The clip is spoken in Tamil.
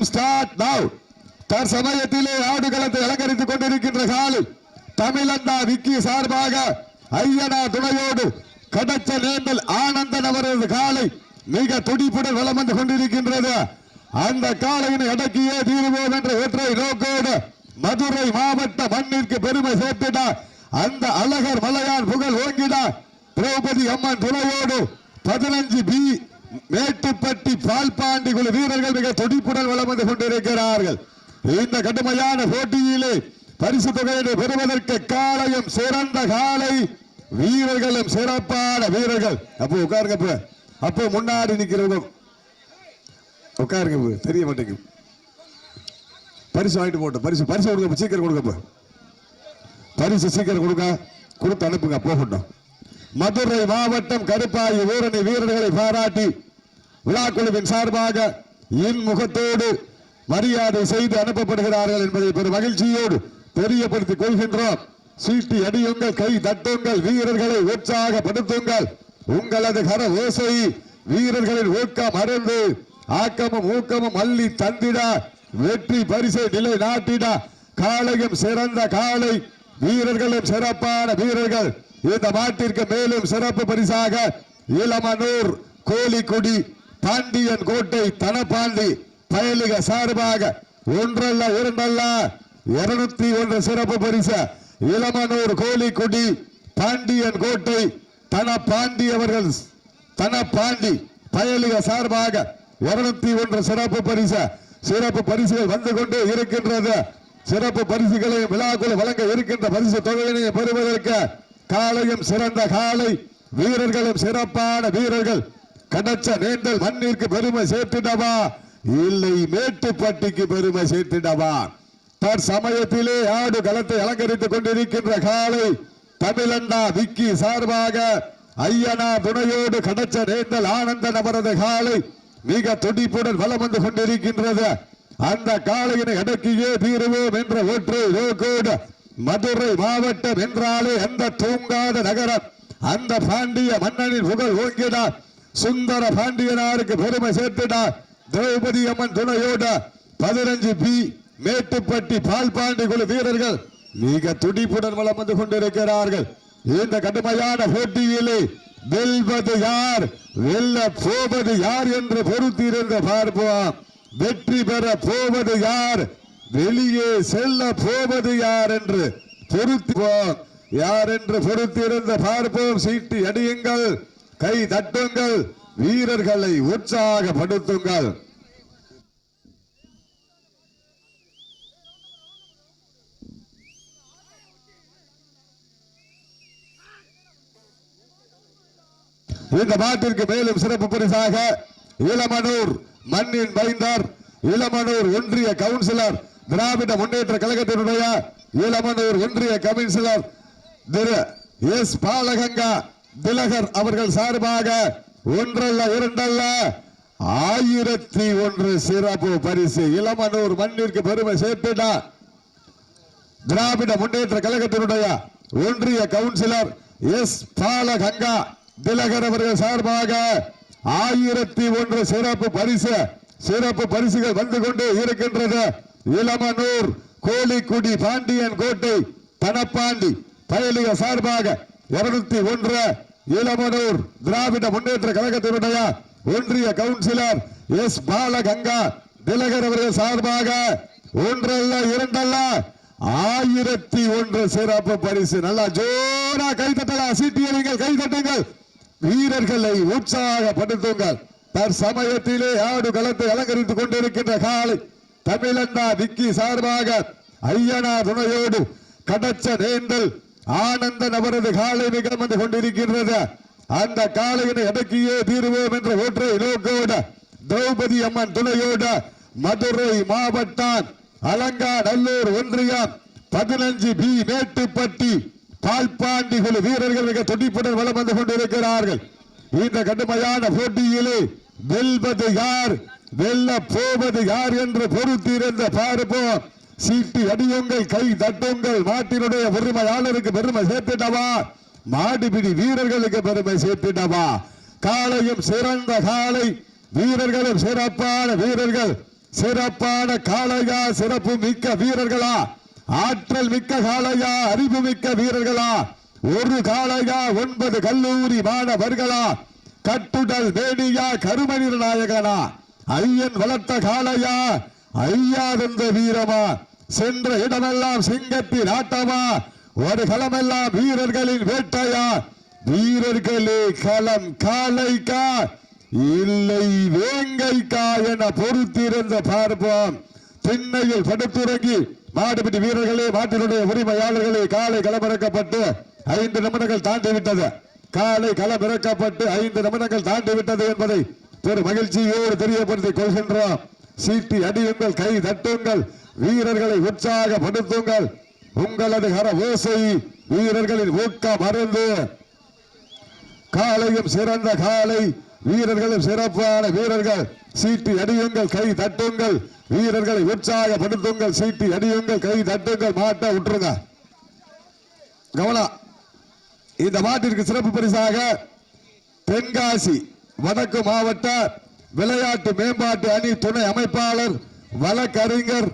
டைம் ஸ்டார்ட் நவ் தற்சமயத்திலே ஆடுகளத்தை அலங்கரித்துக் கொண்டிருக்கின்ற காலில் தமிழண்டா விக்கி சார்பாக ஐயனா துணையோடு கடச்ச நேந்தல் ஆனந்தன் அவரது காலை மிக துடிப்புடன் வளம் வந்து கொண்டிருக்கின்றது. அந்த காலையின் அடக்கியே தீருவோம் என்ற ஒற்றை நோக்கோடு மதுரை மாவட்ட மண்ணிற்கு பெருமை சேர்த்திட அந்த அழகர் மலர் புகழ் ஓங்கிட திரௌபதி அம்மன் துணையோடு பதினஞ்சு பி மேட்டுப்பட்டி பால்பாண்டி குழு வீரர்கள் மிக துடிப்புடன் வலம் வந்து கொண்டிருக்கிறார்கள் இந்த கடுமையான போட்டியிலே பரிசு பெறுவதற்கு காலையும் சிறந்த காலை. வீரர்களும் சிறப்பான வீரர்கள். அப்போ உட்காருங்க அப்ப. அப்போ முன்னாடி நிக்கிறவங்க. உட்காருங்க போ தெரிய மாட்டேங்குது. பரிசு வாங்கிட்டு போட்டோம் பரிசு பரிசு கொடுங்க சீக்கிரம் கொடுங்க பரிசு சீக்கிரம் கொடுங்க. கொடுத்து அனுப்புங்க. போகட்டும். மதுரை மாவட்டம் கருப்பாயி ஊரணி வீரர்களை பாராட்டி விழாக்குழுவின் சார்பாக இன்முகத்தோடு மரியாதை செய்து அனுப்பப்படுகிறார்கள் என்பதை பெரும் மகிழ்ச்சியோடு தெரியப்படுத்திக் கொள்கின்றோம் சீட்டி அடியுங்கள் கை தட்டுங்கள் வீரர்களை உற்சாகப்படுத்துங்கள். உங்களது கர ஓசை வீரர்களின் ஊக்கம் அருந்து ஆக்கமும் ஊக்கமும் அள்ளி தந்திட வெற்றி பரிசை நிலை நாட்டிட காலையும் சிறந்த காலை வீரர்களும் சிறப்பான வீரர்கள். இந்த மாட்டிற்கு மேலும் சிறப்பு பரிசாக இளமனூர் கோழிக்குடி பாண்டியன் கோட்டை தனப்பாண்டி பயலுக சார்பாக ஒன்றல்ல இரண்டல்ல இருநூத்தி ஒன்று சிறப்பு பரிசு. இளமனூர் கோழிக்குடி பாண்டியன் கோட்டை தன பாண்டி அவர்கள் தனபாண்டி பயலிக சார்பாக இருநூத்தி ஒன்று சிறப்பு பரிசு. சிறப்பு பரிசுகள் வந்து கொண்டே இருக்கின்றது. சிறப்பு பரிசுகளையும் விழாக்குழு வழங்க இருக்கின்ற பரிசு தொகையினையும் பெறுவதற்கு காலையும் சிறந்த காலை வீரர்களும் சிறப்பான வீரர்கள். கடச்ச நீண்டல் மண்ணிற்கு பெருமை சேர்த்திடவா? இல்லை மேட்டுப்பட்டிக்கு பெருமை சேர்த்திடவா? தற்சமயத்திலே ஆடு களத்தை அலங்கரித்துக் கொண்டிருக்கின்ற காலை தமிழண்டா விக்கி சார்பாக ஐயனா துணையோடு கடச்ச நேந்தல் ஆனந்தன் அவரது காலை மிக துடிப்புடன் வலம் வந்து கொண்டிருக்கின்றது. அந்த காலையினை அடக்கியே தீருவோம் என்ற ஒற்றை நோக்கோடு மதுரை மாவட்டம் என்றாலே அந்த தூங்காத நகரம். அந்த பாண்டிய மன்னனின் புகழ் ஓங்கினார் சுந்தர பாண்டியனாருக்கு பெருமை சேர்த்தினார் திரௌபதி அம்மன் துணையோடு பதினஞ்சு பி மேட்டுப்பட்டி பால்பாண்டி குழு வீரர்கள் மிக துடிப்புடன் வளம் வந்து கொண்டிருக்கிறார்கள். இந்த கடுமையான போட்டியிலே வெல்வது யார்? வெல்ல போவது யார் என்று பொறுத்திருந்து பார்ப்போம். வெற்றி பெற போவது யார்? வெளியே செல்ல போவது யார் என்று பொறுத்துவோம். யார் என்று பொறுத்திருந்து பார்ப்போம். சீட்டி அடியுங்கள் கை தட்டுங்கள் வீரர்களை உற்சாகப்படுத்துங்கள். இந்த மாட்டிற்கு மேலும் சிறப்பு பரிசாக இளமனூர் மண்ணின் மைந்தார் இளமனூர் ஒன்றிய கவுன்சிலர் திராவிட முன்னேற்ற கழகத்தினுடைய இளமனூர் ஒன்றிய கவுன்சிலர் திரு எஸ் பாலகங்கா திலகர் அவர்கள் சார்பாக ஒன்றல்ல இரண்டல்ல ஆயிரத்தி ஒன்று சிறப்பு பரிசு. இளமனூர் மண்ணிற்கு பெருமை சேர்த்துடா திராவிட முன்னேற்ற கழகத்தினுடைய ஒன்றிய கவுன்சிலர் எஸ் பாலகங்கா திலகர் அவர்கள் சார்பாக ஆயிரத்தி ஒன்று சிறப்பு பரிசு சிறப்பு பரிசுகள் வந்து கொண்டு இருக்கின்றது. இளமனூர் கோழிக்குடி பாண்டியன் கோட்டை தனப்பாண்டி பயலிக சார்பாக இருநூத்தி ஒன்று. இளமனூர் திராவிட முன்னேற்ற கழகத்தினுடைய ஒன்றிய கவுன்சிலர் எஸ். பாலகங்கா திலகர் அவர்கள் சார்பாக ஒன்றல்ல இரண்டல்ல ஆயிரத்தி ஒன்று சிறப்பு பரிசு. நல்லா ஜோரா கைத்தட்டலாம் சீட்டியலிங்கள் கைத்தட்டுங்கள் வீரர்களை உற்சாகப்படுத்துங்கள். தற்சமயத்திலே ஆடு களத்தை அலங்கரித்துக் கொண்டிருக்கின்ற காலை தமிழண்டா விக்கி சார்பாக ஐயனா துணையோடு கடச்ச நேந்தல் ஆனந்தன் அவரது காலை மிகம் வந்து கொண்டிருக்கின்றது. அந்த காலையினை அடக்கியே தீருவோம் என்ற ஒற்றை நோக்கோடு திரௌபதி அம்மன் துணையோடு மதுரை மாவட்டம் அலங்கா நல்லூர் ஒன்றியம் பதினஞ்சு பி மேட்டுப்பட்டி பால்பாண்டி குழு வீரர்கள் மிக துடிப்புடன் வளம் வந்து கொண்டிருக்கிறார்கள். இந்த கடுமையான போட்டியிலே வெல்வது யார்? வெல்ல போவது யார் என்று பொறுத்திருந்த பார்ப்போம். சீட்டி அடியுங்கள் கை தட்டுங்கள் மாட்டினுடைய பெருமையாளருக்கு பெருமை சேர்த்துட்டவா? மாடுபிடி வீரர்களுக்கு பெருமை சேர்த்துட்டவா? காலையும் சிறந்த காலை வீரர்களும் சிறப்பான வீரர்கள். சிறப்பான காளையா சிறப்பு மிக்க வீரர்களா? ஆற்றல் மிக்க காளையா அறிவு மிக்க வீரர்களா ஒரு காளையா ஒன்பது கல்லூரி மாணவர்களா கட்டுடல் வேணியா கருமணிர நாயகனா ஐயன் வளர்த்த காளையா ஐயா வென்ற வீரமா சென்ற இடமெல்லாம் சிங்கத்தின் ஆட்டமா ஒரு களமெல்லாம் வீரர்களின் வேட்டையா வீரர்களே களம் காளைக்கா இல்லை வேங்கைக்கா என பொறுத்திருந்த பார்ப்போம். திண்ணையில் படுத்துறங்கி மாடுபிடி வீரர்களே மாட்டினுடைய உரிமையாளர்களே காலை களமிறக்கப்பட்டு ஐந்து நிமிடங்கள் தாண்டி விட்டது காலை களமிறக்கப்பட்டு ஐந்து நிமிடங்கள் தாண்டி விட்டது என்பதை பெரும் மகிழ்ச்சியோடு தெரியப்படுத்திக் கொள்கின்றோம். சீட்டி அடியுங்கள் கை தட்டுங்கள் வீரர்களை உற்சாகப்படுத்துங்கள். உங்களது கர ஓசை வீரர்களின் ஊக்கம் மருந்து. காலையும் சிறந்த காலை வீரர்களும் சிறப்பான வீரர்கள் சீட்டி அடியுங்கள் கை தட்டுங்கள். வீரர்களை உற்சாகப்படுத்துங்கள் சீட்டி அடியுங்கள் கை தட்டுங்கள் மாட்டை விட்டுருங்க. கவனம் இந்த மாட்டிற்கு சிறப்பு பரிசாக தென்காசி வடக்கு மாவட்ட விளையாட்டு மேம்பாட்டு அணி துணை அமைப்பாளர் வழக்கறிஞர்